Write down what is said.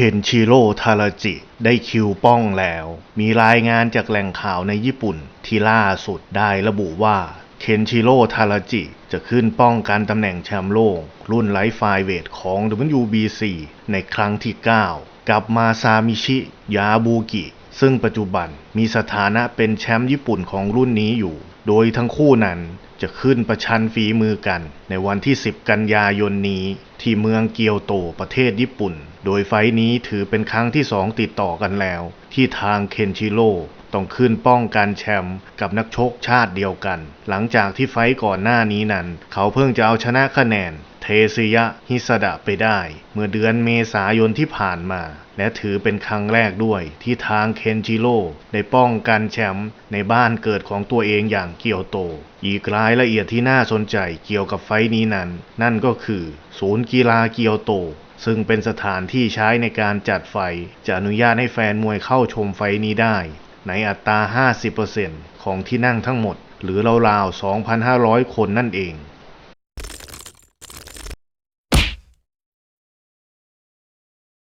คนชิโร่ทาราจิ ได้คิวป้องแล้ว มีรายงานจากแหล่งข่าวในญี่ปุ่น ที่ล่าสุดได้ระบุว่าเคนชิโร่ทาราจิ จะขึ้นป้องกันตำแหน่งแชมป์โลก รุ่นไลท์ไฟเวทของ WBC ในครั้งที่ 9 กับมาซามิชิ ยาบูกิ ซึ่งปัจจุบันมีสถานะเป็นแชมป์ญี่ปุ่นของรุ่นนี้อยู่ โดยทั้งคู่นั้นจะขึ้นประชันฝีมือกัน ในวันที่ 10 กันยายนนี้ ที่เมืองเกียวโตประเทศญี่ปุ่น โดยไฟนี้ถือเป็นครั้งที่สองติดต่อกันแล้ว ที่ทางเคนชิโร่ต้องขึ้นป้องกันแชมป์กับนักชกชาติเดียวกัน หลังจากที่ไฟก่อนหน้านี้นั้น เขาเพิ่งจะเอาชนะคะแนน เทซึยะฮิสดะไปได้ เมื่อเดือนเมษายนที่ผ่านมา และถือเป็นครั้งแรกด้วยที่ทางเคนจิโร่ได้ป้องกันแชมป์ในบ้านเกิดของตัวเองอย่างเกียวโต อีกรายละเอียดที่น่าสนใจเกี่ยวกับไฟนี้นั้น นั่นก็คือ ศูนย์กีฬาเกียวโตซึ่งเป็นสถานที่ใช้ในการจัดไฟ จะอนุญาตให้แฟนมวยเข้าชมไฟนี้ได้ ในอัตรา 50%ของที่นั่งทั้งหมด หรือราวๆ 2,500 คนนั่นเอง